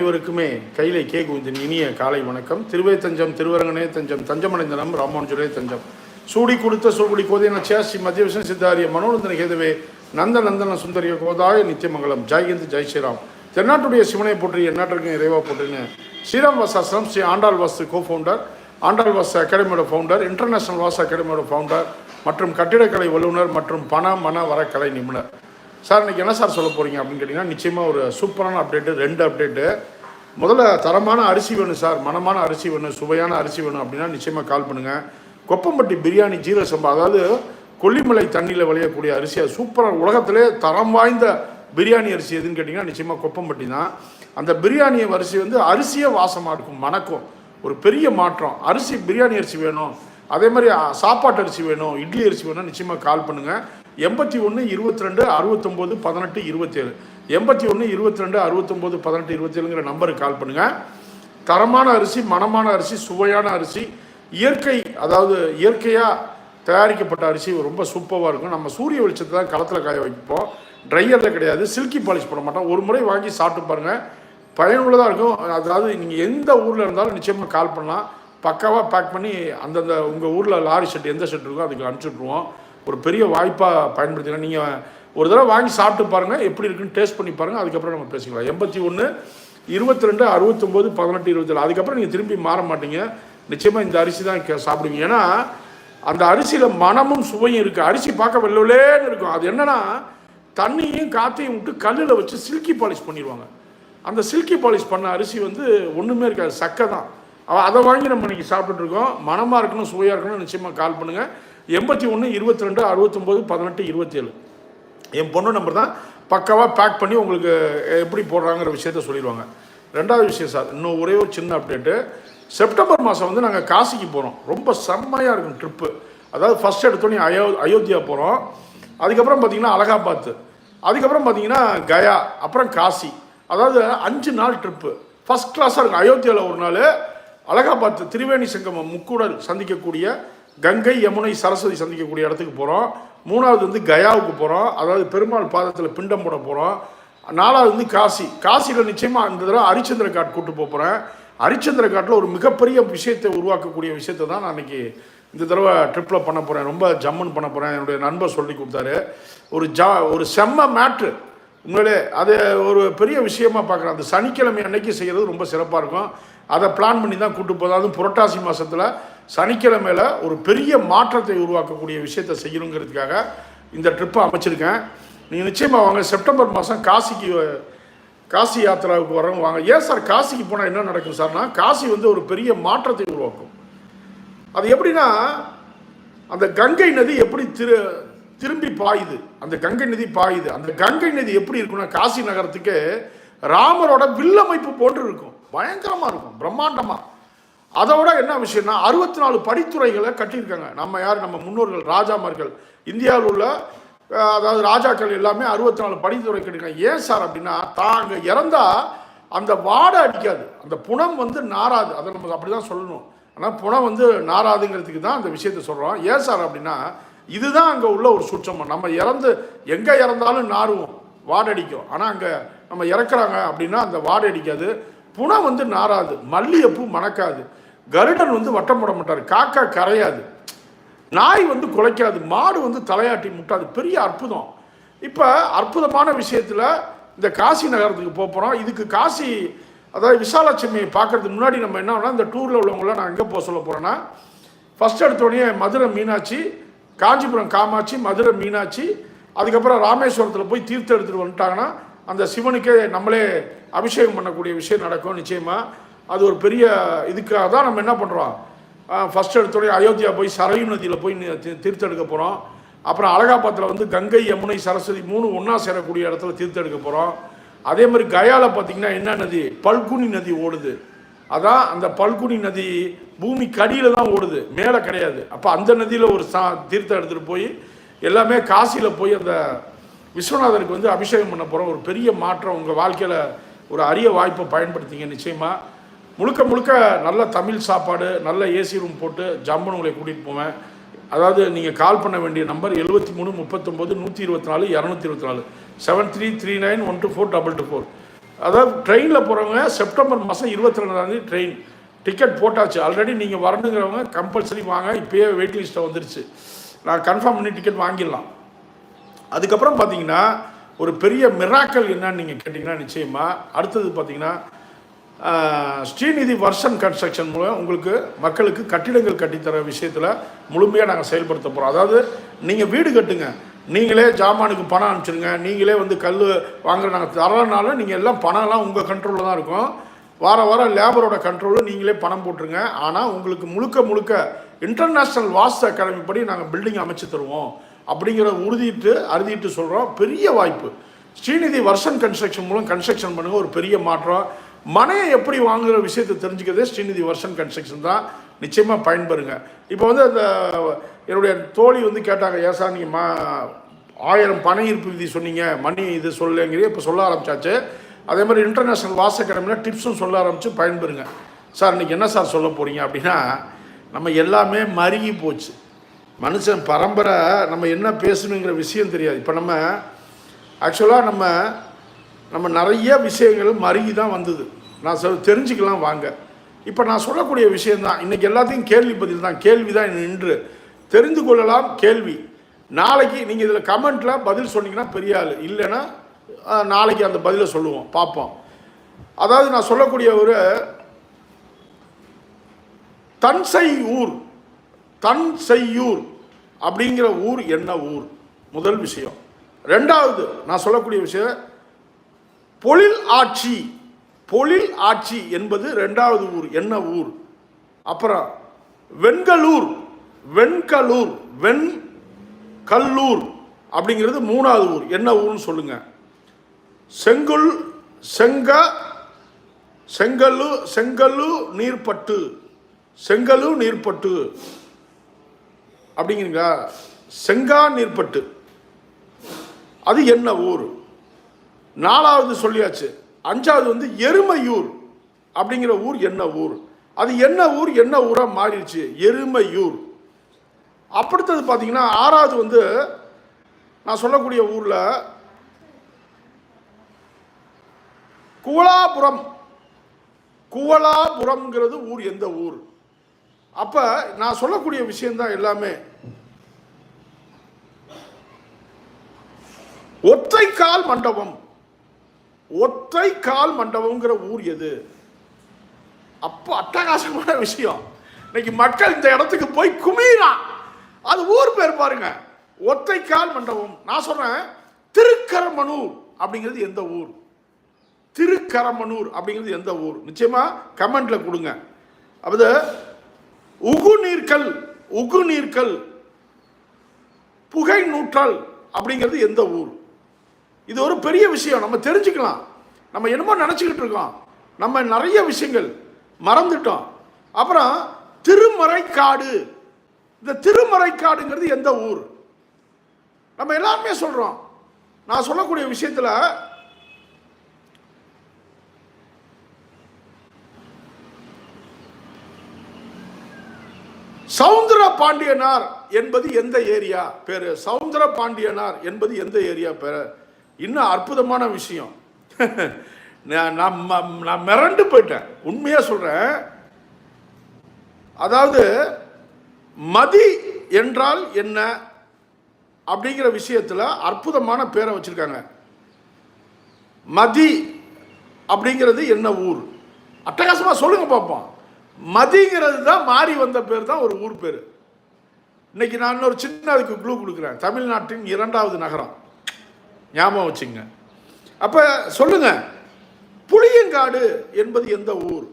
அனைவருக்குமே கையிலே கே குவிந்தின் இனிய காலை வணக்கம். திருவே தஞ்சம் திருவரங்கனே தஞ்சம் தஞ்சமடைந்தனம் ராமானுஜரே தஞ்சம். சூடி கொடுத்த சூழ்குடி கோதையன சேஷி மத்திய விஷயம் சித்தாரிய மனோநந்தன கேதுவே நந்த நந்தன சுந்தரிய கோதாய நித்தியமங்கலம். ஜெய்ஹிந்த் ஜெய் ஸ்ரீராம். தென்னாட்டுடைய சிவனை போற்றி எந்நாட்டிற்கும் இறைவா போற்றின்னு ஸ்ரீராம் வாசாசிரம் ஸ்ரீ ஆண்டாள் வாஸ்து கோ ஃபவுண்டர் ஆண்டாள் வாஸ்து அகாடமியோட ஃபவுண்டர் இன்டர்நேஷனல் வாஸ் அகாடமியோட ஃபவுண்டர் மற்றும் கட்டிடக்கலை வல்லுநர் மற்றும் பண மன வரக்கலை நிபுணர். சார் இன்னைக்கு என்ன சார் சொல்ல போறீங்க அப்படின்னு கேட்டிங்கன்னா நிச்சயமாக ஒரு சூப்பரான அப்டேட்டு ரெண்டு அப்டேட்டு முதல்ல தரமான அரிசி வேணும் சார் மனமான அரிசி வேணும் சுவையான அரிசி வேணும் அப்படின்னா நிச்சயமாக கால் பண்ணுங்கள் கொப்பம்பட்டி பிரியாணி ஜீரக சம்பா அதாவது கொல்லிமலை தண்ணியில் விளையக்கூடிய அரிசி அது சூப்பராக உலகத்திலே தரம் வாய்ந்த பிரியாணி அரிசி எதுன்னு கேட்டிங்கன்னா நிச்சயமாக கொப்பம்பட்டி தான். அந்த பிரியாணி அரிசி வந்து அரிசியே வாசமாக இருக்கும் மணக்கும். ஒரு பெரிய மாற்றம். அரிசி பிரியாணி அரிசி வேணும். அதே மாதிரி சாப்பாட்டு அரிசி வேணும் இட்லி அரிசி வேணும் நிச்சயமாக கால் பண்ணுங்கள் எண்பத்தி ஒன்று இருபத்தி ரெண்டு அறுபத்தொம்போது பதினெட்டு இருபத்தேழு. எண்பத்தி ஒன்று இருபத்தி ரெண்டு அறுபத்தொம்போது பதினெட்டு இருபத்தேழுங்கிற நம்பருக்கு கால் பண்ணுங்கள் தரமான அரிசி மனமான அரிசி சுவையான அரிசி இயற்கை அதாவது இயற்கையாக தயாரிக்கப்பட்ட அரிசி ரொம்ப சூப்பராக இருக்கும். நம்ம சூரிய வெளிச்சத்தை தான் களத்தில் காய வைப்போம். ட்ரையரில் கிடையாது சில்கி பாலிஷ் பண்ண மாட்டோம். ஒரு முறை வாங்கி சாப்பிட்டு பாருங்கள் பயனுள்ளதாக இருக்கும். அதாவது நீங்கள் எந்த ஊரில் இருந்தாலும் நிச்சயமாக கால் பண்ணலாம். பக்காவாக பேக் பண்ணி அந்தந்த உங்கள் ஊரில் லாரி ஷெட் எந்த ஷெட் இருக்கோ அதுக்கு அனுப்பிச்சுட்ருவோம் ஒரு பெரிய வாய்ப்பாக பயன்படுத்திக்கலாம் நீங்கள் ஒரு தடவை வாங்கி சாப்பிட்டு பாருங்கள் எப்படி இருக்குன்னு டேஸ்ட் பண்ணி பாருங்கள் அதுக்கப்புறம் நம்ம பேசிக்கலாம். எண்பத்தி ஒன்று இருபத்தி ரெண்டு அறுபத்தொம்போது பதினெட்டு இருபத்தேழு அதுக்கப்புறம் நீங்கள் திரும்பி மாற மாட்டீங்க. நிச்சயமாக இந்த அரிசி தான் கே- சாப்பிடுவீங்க. ஏன்னா அந்த அரிசியில் மனமும் சுவையும் இருக்குது அரிசி பார்க்க வெள்ளவேன்னு இருக்கும். அது என்னென்னா தண்ணியும் காற்றையும் விட்டு கல்லில் வச்சு சில்கி பாலிஷ் பண்ணிடுவாங்க அந்த சில்கி பாலிஷ் பண்ண அரிசி வந்து ஒன்றுமே இருக்காது. சக்கை தான். அதை வாங்கி நம்ம இன்னைக்கு சாப்பிட்டுட்ருக்கோம் மனமாக இருக்கணும் சுவையாக இருக்கணும் நிச்சயமாக கால் பண்ணுங்கள் எண்பத்தி ஒன்று இருபத்தி ரெண்டு அறுபத்தொம்போது பதினெட்டு இருபத்தேழு. என் பொண்ணு நம்பர் தான். பக்காவாக பேக் பண்ணி உங்களுக்கு எப்படி போடுறாங்கிற விஷயத்த சொல்லிடுவாங்க. ரெண்டாவது விஷயம் சார் இன்னும் ஒரே ஒரு சின்ன அப்டேட்டு செப்டம்பர் மாதம் வந்து நாங்கள் காசிக்கு போகிறோம் ரொம்ப செம்மையாக இருக்கும் ட்ரிப்பு அதாவது ஃபஸ்ட் எடுத்தோடனே அயோ அயோத்தியா போகிறோம் அதுக்கப்புறம் பார்த்தீங்கன்னா அலகாபாத். அதுக்கப்புறம் பார்த்தீங்கன்னா கயா அப்புறம் காசி. அதாவது அஞ்சு நாள் ட்ரிப்பு ஃபஸ்ட் கிளாஸாக இருக்கும். அயோத்தியாவில் ஒரு நாள் அலகாபாத் திரிவேணி சங்கமம் முக்கூடல் சந்திக்கக்கூடிய கங்கை யமுனை சரஸ்வதி சந்திக்கக்கூடிய இடத்துக்கு போகிறோம் மூணாவது வந்து கயாவுக்கு போகிறோம் அதாவது பெருமாள் பாதத்தில் பிண்டம் போட போகிறோம் நாலாவது வந்து காசி. காசியில் நிச்சயமாக இந்த தடவை ஹரிச்சந்திர காட் கூட்டு போகிறேன் ஹரிச்சந்திர காட்டில் ஒரு மிகப்பெரிய விஷயத்தை உருவாக்கக்கூடிய விஷயத்தை தான் நான் இன்னைக்கு இந்த தடவை ட்ரிப்பில் பண்ண போகிறேன் ரொம்ப ஜம்முன்னு பண்ண போகிறேன் என்னுடைய நண்பர் சொல்லி கொடுத்தாரு. ஒரு ஜா ஒரு செம்ம மேட்ரு. உண்மையிலே அது ஒரு பெரிய விஷயமா பார்க்குறேன் அந்த சனிக்கிழமை அன்னைக்கு செய்கிறது ரொம்ப சிறப்பாக இருக்கும். அதை பிளான் பண்ணி தான் கூட்டு போதும் அதுவும் புரட்டாசி மாதத்தில் சனிக்கிழமையில் ஒரு பெரிய மாற்றத்தை உருவாக்கக்கூடிய விஷயத்தை செய்யணுங்கிறதுக்காக இந்த ட்ரிப்பை அமைச்சிருக்கேன். நீங்கள் நிச்சயமாக வாங்க செப்டம்பர் மாதம் காசிக்கு காசி யாத்திராவுக்கு வரவங்க வாங்க. ஏன் சார் காசிக்கு போனால் என்ன நடக்கும் சார்னா காசி வந்து ஒரு பெரிய மாற்றத்தை உருவாக்கும். அது எப்படின்னா அந்த கங்கை நதி எப்படி திரு திரும்பி பாயுது? அந்த கங்கை நதி பாயுது. அந்த கங்கை நதி எப்படி இருக்குன்னா காசி நகரத்துக்கு ராமரோட வில்லமைப்பு போன்று இருக்கும். பயங்கரமாக இருக்கும். பிரம்மாண்டமாக அதோட என்ன விஷயம்னா அறுபத்தி நாலு படித்துறைகளை கட்டியிருக்காங்க. நம்ம யார்? நம்ம முன்னோர்கள் ராஜாமார்கள். இந்தியாவில் உள்ள அதாவது ராஜாக்கள் எல்லாமே அறுபத்தி நாலு படித்துறை கட்டியிருக்காங்க. ஏன் சார் அப்படின்னா தாங்க இறந்தா அந்த வாடை அடிக்காது. அந்த புணம் வந்து நாராது அதை நம்ம அப்படி தான் சொல்லணும். ஆனால் புணம் வந்து நாராதுங்கிறதுக்கு தான் அந்த விஷயத்தை சொல்கிறோம் ஏன் சார் அப்படின்னா இதுதான் அங்கே உள்ள ஒரு சுற்றமம் நம்ம இறந்து எங்கே இறந்தாலும் நாறுவோம். வாடடிக்கும் ஆனால் அங்கே நம்ம இறக்குறாங்க அப்படின்னா அந்த வாடை அடிக்காது. புணம் வந்து நாராது மல்லிகைப்பூ மணக்காது கருடன் வந்து வட்டம் போட மாட்டார் காக்கா கரையாது நாய் வந்து குலைக்காது மாடு வந்து தலையாட்டி முட்டாது. பெரிய அற்புதம். இப்போ அற்புதமான விஷயத்தில் இந்த காசி நகரத்துக்கு போக போகிறோம் இதுக்கு காசி அதாவது விசாலட்சுமியை பார்க்கறதுக்கு முன்னாடி நம்ம என்ன பண்ணலாம் இந்த டூரில் உள்ளவங்களாம் நான் எங்கே போக சொல்ல போகிறேன்னா ஃபஸ்ட் எடுத்தோடனே மதுரை மீனாட்சி காஞ்சிபுரம் காமாட்சி மதுரை மீனாட்சி அதுக்கப்புறம் ராமேஸ்வரத்தில் போய் தீர்த்தம் எடுத்துகிட்டு வந்துட்டாங்கன்னா அந்த சிவனுக்கே நம்மளே அபிஷேகம் பண்ணக்கூடிய விஷயம் நடக்கும் நிச்சயமாக அது ஒரு பெரிய இதுக்காக தான் நம்ம என்ன பண்ணுறோம் ஃபஸ்ட் எடுத்தோடய அயோத்தியா போய் சரயு நதியில் போய் தீர்த்தெடுக்க தீர்த்தம் போகிறோம் அப்புறம் அலகாபாத்தில் வந்து கங்கை யமுனை சரஸ்வதி மூணு ஒன்றா சேரக்கூடிய இடத்துல தீர்த்தம் எடுக்க போகிறோம் அதே மாதிரி கயாவில் பார்த்தீங்கன்னா என்ன நதி? பல்குனி நதி ஓடுது. அதான் அந்த பல்குனி நதி பூமி கடியில் தான் ஓடுது. மேலே கிடையாது. அப்போ அந்த நதியில் ஒரு சா தீர்த்தம் எடுத்துகிட்டு போய் எல்லாமே காசியில் போய் அந்த விஸ்வநாதருக்கு வந்து அபிஷேகம் பண்ண போகிறோம் ஒரு பெரிய மாற்றம் உங்கள் வாழ்க்கையில் ஒரு அரிய வாய்ப்பை பயன்படுத்திங்க நிச்சயமாக முழுக்க முழுக்க நல்ல தமிழ் சாப்பாடு நல்ல ஏசி ரூம் போட்டு ஜம்முன்னு உங்களை கூட்டிகிட்டு போவேன். அதாவது நீங்கள் கால் பண்ண வேண்டிய நம்பர் எழுபத்தி மூணு முப்பத்தொம்போது நூற்றி இருபத்தி நாலு இரநூத்தி இருபத்தி நாலு. Seven three three nine one two four double two four அதாவது ட்ரெயினில் போகிறவங்க செப்டம்பர் மாதம் இருபத்தி ரெண்டாந்தேதி ட்ரெயின் டிக்கெட் போட்டாச்சு. ஆல்ரெடி நீங்கள் வரணுங்கிறவங்க கம்பல்சரி வாங்க. இப்போயே வெயிட் லிஸ்ட்டை வந்துருச்சு. நான் கன்ஃபார்ம் பண்ணி டிக்கெட் வாங்கிடலாம். அதுக்கப்புறம் பார்த்தீங்கன்னா ஒரு பெரிய மிராக்கல் என்னன்னு நீங்கள் கேட்டிங்கன்னா நிச்சயமாக அடுத்தது பார்த்தீங்கன்னா ஸ்ரீநிதி வர்ஷன் கன்ஸ்ட்ரக்ஷன் மூலம் உங்களுக்கு மக்களுக்கு கட்டிடங்கள் கட்டித்தர விஷயத்தில் முழுமையாக நாங்கள் செயல்படுத்த போகிறோம் அதாவது நீங்கள் வீடு கட்டுங்க. நீங்களே ஜாமானுக்கு பணம் அனுப்பிச்சிடுங்க நீங்களே வந்து கல் வாங்குற நாங்கள் தரனால நீங்கள் எல்லாம் பணம்லாம் உங்கள் கண்ட்ரோலில் தான் இருக்கும். வார வாரம் லேபரோட கண்ட்ரோலும் நீங்களே பணம் போட்டுருங்க. ஆனால் உங்களுக்கு முழுக்க முழுக்க இன்டர்நேஷ்னல் வாஸ்து அகாடமி படி நாங்கள் பில்டிங் அமைச்சு தருவோம். அப்படிங்கிற உறுதிட்டு அறுதிட்டு சொல்கிறோம் பெரிய வாய்ப்பு. ஸ்ரீநிதி வர்ஷன் கன்ஸ்ட்ரக்ஷன் மூலம் கன்ஸ்ட்ரக்ஷன் பண்ணுங்கள் ஒரு பெரிய மாற்றம். மனையை எப்படி வாங்குகிற விஷயத்தை தெரிஞ்சுக்கிறதே ஸ்ரீநிதி வர்ஷன் கன்ஸ்ட்ரக்ஷன் தான். நிச்சயமாக பயன்பெறுங்க. இப்போ வந்து அந்த என்னுடைய தோழி வந்து கேட்டாங்க ஏசா நீங்கள் மா ஆயிரம் பண ஈர்ப்பு விதி சொன்னீங்க. மணி இது சொல்லுங்கிறே இப்போ சொல்ல ஆரம்பிச்சாச்சு. அதே மாதிரி இன்டர்நேஷ்னல் வாச அகாடமியில் டிப்ஸும் சொல்ல ஆரம்பித்து பயன்பெறுங்க. சார் இன்னைக்கு என்ன சார் சொல்ல போகிறீங்க அப்படின்னா நம்ம எல்லாமே மருகி போச்சு. மனுஷன் பரம்பரை நம்ம என்ன பேசணுங்கிற விஷயம் தெரியாது. இப்போ நம்ம ஆக்சுவலாக நம்ம நம்ம நிறைய விஷயங்கள் மருகி தான் வந்தது. நான் சொல் தெரிஞ்சுக்கலாம் வாங்க. இப்போ நான் சொல்லக்கூடிய விஷயந்தான் இன்னைக்கு எல்லாத்தையும் கேள்வி பதில் தான் கேள்வி தான் நின்று. தெரிந்து கொள்ளலாம் கேள்வி. நாளைக்கு நீங்கள் இதில் கமெண்ட்டில் பதில் சொன்னீங்கன்னா பெரிய ஆள். இல்லைன்னா நாளைக்கு அந்த பதிலை சொல்லுவோம் பார்ப்போம். அதாவது நான் சொல்லக்கூடிய ஒரு தன்சை ஊர். தன் செய்யூர் அப்படிங்கிற ஊர் என்ன ஊர்? முதல் விஷயம். ரெண்டாவது நான் சொல்லக்கூடிய விஷயம் பொழில் ஆட்சி. பொழில் ஆட்சி என்பது ரெண்டாவது ஊர். என்ன ஊர்? அப்புறம் வெண்கலூர். வெண்கலூர். வெண் கல்லூர் அப்படிங்கிறது மூணாவது ஊர். என்ன ஊர்னு சொல்லுங்க. செங்குல் செங்க செங்கல்லு செங்கல்லு நீர்பட்டு செங்கல்லு நீர்பட்டு அப்படிங்கிறீங்களா? செங்காநீர்பட்டு அது என்ன ஊர்? நாலாவது சொல்லியாச்சு. அஞ்சாவது வந்து எருமையூர் அப்படிங்கிற ஊர் என்ன ஊர்? அது என்ன ஊர் என்ன ஊராக மாறிடுச்சு? எருமையூர். அப்படித்தது பார்த்தீங்கன்னா ஆறாவது வந்து நான் சொல்லக்கூடிய ஊரில் குவலாபுரம். குவலாபுரம்ங்கிறது ஊர் எந்த ஊர்? அப்போ நான் சொல்லக்கூடிய விஷயந்தான் எல்லாமே. ஒற்றை கால் மண்டபம். ஒற்றை கால் மண்டபம்ங்கிற ஊர் எது? அப்போ அட்டகாசமான விஷயம். இன்னைக்கு மக்கள் இந்த இடத்துக்கு போய் குமிறான் அது ஊர் பேர் பாருங்க. ஒற்றை கால் மண்டபம். நான் சொல்றேன் திருக்கரமனூர் அப்படிங்கிறது எந்த ஊர்? திருக்கரமனூர் அப்படிங்கிறது எந்த ஊர்? நிச்சயமா கமெண்ட்ல கொடுங்க. அது உகுநீர்கள் உகுநீர்கள் புகை நூற்றல் அப்படிங்கிறது எந்த ஊர்? இது ஒரு பெரிய விஷயம் நம்ம தெரிஞ்சுக்கலாம். நம்ம என்னமோ நினச்சிக்கிட்டு இருக்கோம். நம்ம நிறைய விஷயங்கள் மறந்துட்டோம். அப்புறம் திருமறைக்காடு. இந்த திருமறைக்காடுங்கிறது எந்த ஊர்? நம்ம எல்லாருமே சொல்கிறோம் நான் சொல்லக்கூடிய விஷயத்தில் சவுந்தர பாண்டியனார் என்பது எந்த ஏரியா? பேர் சவுந்தர பாண்டியனார் என்பது எந்த ஏரியா பேர்? இன்னும் அற்புதமான விஷயம். நான் நான் நான் மிரண்டு போயிட்டேன். உண்மையாக சொல்கிறேன் அதாவது மதி என்றால் என்ன அப்படிங்கிற விஷயத்தில் அற்புதமான பேரை வச்சுருக்காங்க. மதி அப்படிங்கிறது என்ன ஊர்? அட்டகாசமாக சொல்லுங்க பார்ப்போம் மதிங்கிறது தான் மாறி வந்த பேர் தான் ஒரு ஊர் பேர். இன்னைக்கு நான் இன்னொரு சின்ன அதுக்கு க்ளூ கொடுக்குறேன். தமிழ்நாட்டின் இரண்டாவது நகரம். ஞாபகம் வச்சுங்க அப்போ சொல்லுங்க. புளியங்காடு என்பது எந்த ஊர்?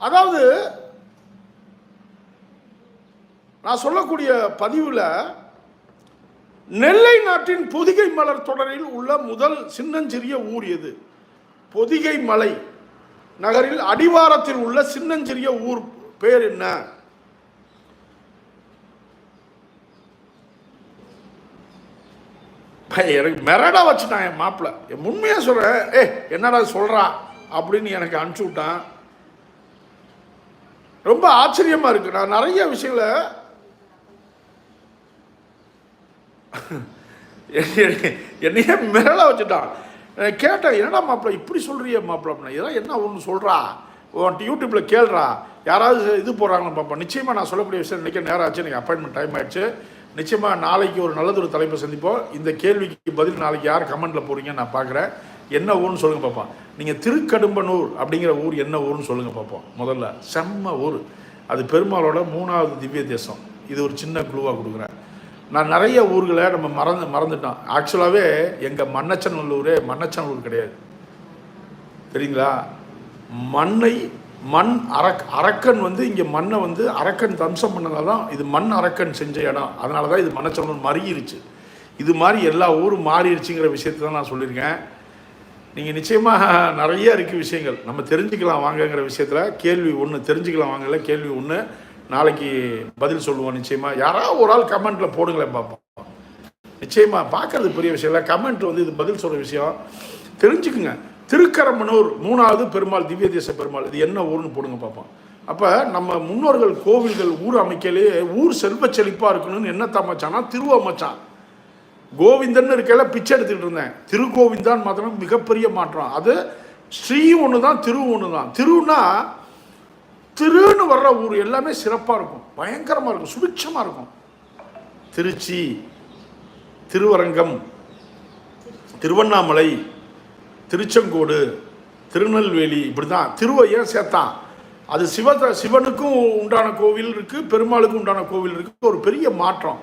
அதாவது நான் சொல்லக்கூடிய பதிவில் நெல்லை நாட்டின் பொதிகை மலர் தொடரில் உள்ள முதல் சின்னஞ்சிறிய ஊர் எது? பொதிகை மலை. நகரில் அடிவாரத்தில் உள்ள சின்னஞ்சிறிய ஊர் பேர் என்ன? எனக்கு மிரடா வச்சுட்டான் என் மாப்பிள்ள என் உண்மையா சொல்றேன் ஏ என்னடா சொல்றா? அப்படின்னு எனக்கு அனுப்பிச்சு விட்டான். ரொம்ப ஆச்சரியமா இருக்கு. நான் நிறைய விஷயங்களை என்னைய மிரள வச்சுட்டான். கேட்டேன் என்னடா மாப்பிள்ள இப்படி சொல்கிறிய மாப்பிள்ள அப்படின்னா இதெல்லாம் என்ன ஒன்று சொல்கிறா உன்ட்டு யூடியூப்பில் கேள்றா. யாராவது இது போகிறாங்களா பார்ப்போம் நிச்சயமாக நான் சொல்லக்கூடிய விஷயம் நினைக்க நேரம் ஆச்சு எனக்கு அப்பாயின்மெண்ட் டைம் ஆயிடுச்சு. நிச்சயமாக நாளைக்கு ஒரு நல்லது ஒரு தலைப்பை சந்திப்போம். இந்த கேள்விக்கு பதில் நாளைக்கு யார் கமெண்ட்டில் போகிறீங்கன்னு நான் பார்க்குறேன். என்ன ஊர்னு சொல்லுங்கள் பார்ப்போம் நீங்கள் திருக்கடும்பனூர் அப்படிங்கிற ஊர் என்ன ஊர்னு சொல்லுங்கள் பார்ப்போம் முதல்ல செம்ம ஊர். அது பெருமாளோட மூணாவது திவ்ய தேசம். இது ஒரு சின்ன குழுவாக கொடுக்குறேன். நான் நிறைய ஊர்களை நம்ம மறந்து மறந்துட்டோம். ஆக்சுவலாகவே எங்கள் மன்னச்சநல்லூரே மன்னச்சநல்லூர் கிடையாது. சரிங்களா? மண்ணை மண் அரக் அரக்கன் வந்து இங்கே மண்ணை வந்து அரக்கன் தம்சம் பண்ணதால் தான் இது மண் அரக்கன் செஞ்ச இடம். அதனால தான் இது மன்னச்சநல்லூர் மருகிருச்சு இது மாதிரி எல்லா ஊரும் மாறிடுச்சுங்கிற விஷயத்தை தான் நான் சொல்லியிருக்கேன். நீங்கள் நிச்சயமாக நிறைய இருக்குது விஷயங்கள். நம்ம தெரிஞ்சுக்கலாம் வாங்கங்கிற விஷயத்தில் கேள்வி ஒன்று தெரிஞ்சுக்கலாம் வாங்கல கேள்வி ஒன்று நாளைக்கு பதில் சொல்லுவோம் நிச்சயமாக யாராவது ஒரு ஆள் கமெண்ட்டில் போடுங்களேன் பார்ப்போம் நிச்சயமாக பார்க்கறது பெரிய விஷயம் இல்லை. கமெண்ட் வந்து இது பதில் சொல்கிற விஷயம். தெரிஞ்சுக்குங்க. திருக்கரமனூர் மூணாவது பெருமாள் திவ்ய தேச பெருமாள். இது என்ன ஊர்னு போடுங்க பார்ப்போம் அப்போ நம்ம முன்னோர்கள் கோவில்கள் ஊர் அமைக்கலே ஊர் செல்வ செழிப்பாக இருக்கணும்னு என்னத்த அமைச்சான்னா திருவ அமைச்சான் கோவிந்தன் இருக்கையில் பிச்சை எடுத்துக்கிட்டு இருந்தேன். திருக்கோவிந்தான் மாத்திரம் மிகப்பெரிய மாற்றம். அது ஸ்ரீ ஒன்று தான் திரு ஒன்று தான் திருன்னா திருன்னு வர்ற ஊர் எல்லாமே சிறப்பாக இருக்கும். பயங்கரமாக இருக்கும். சுபிட்சமாக இருக்கும். திருச்சி திருவரங்கம் திருவண்ணாமலை திருச்செங்கோடு திருநெல்வேலி இப்படி தான் திருவை ஏன் சேர்த்தான் அது சிவ சிவனுக்கும் உண்டான கோவில் இருக்குது பெருமாளுக்கும் உண்டான கோவில் இருக்குது ஒரு பெரிய மாற்றம்.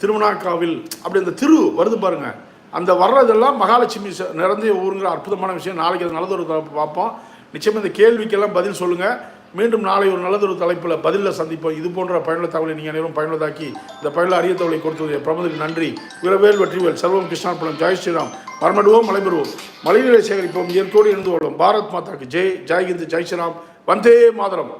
திருவண்ணாக்காவில் அப்படி அந்த திரு வருது பாருங்கள் அந்த வர்றதெல்லாம் மகாலட்சுமி நிறந்த ஊருங்கிற அற்புதமான விஷயம். நாளைக்கு அது நல்லது ஒரு பார்ப்போம். நிச்சயமாக இந்த கேள்விக்கெல்லாம் பதில் சொல்லுங்கள் மீண்டும் நாளை ஒரு நல்லதொரு தலைப்பில் பதிலில் சந்திப்போம். இது போன்ற பயனுள்ள தகவலை நீங்கள் அனைவரும் பயனுள்ளதாக்கி இந்த பயனுள்ள அரிய தகவலை கொடுத்தது பிரமதுக்கு நன்றி. வீரவேல் வெற்றிவேல் சர்வம் கிருஷ்ணாபுரம் ஜெய் ஸ்ரீராம். மரமடுவோம் மலைபெறுவோம் மலைநிலை சேகரிப்போம் இயற்கையோடு இருந்து கொள்வோம் பாரத் மாதாக்கு ஜெய். ஜெய் ஹிந்த் ஜெய் ஸ்ரீராம். வந்தே மாதரம்.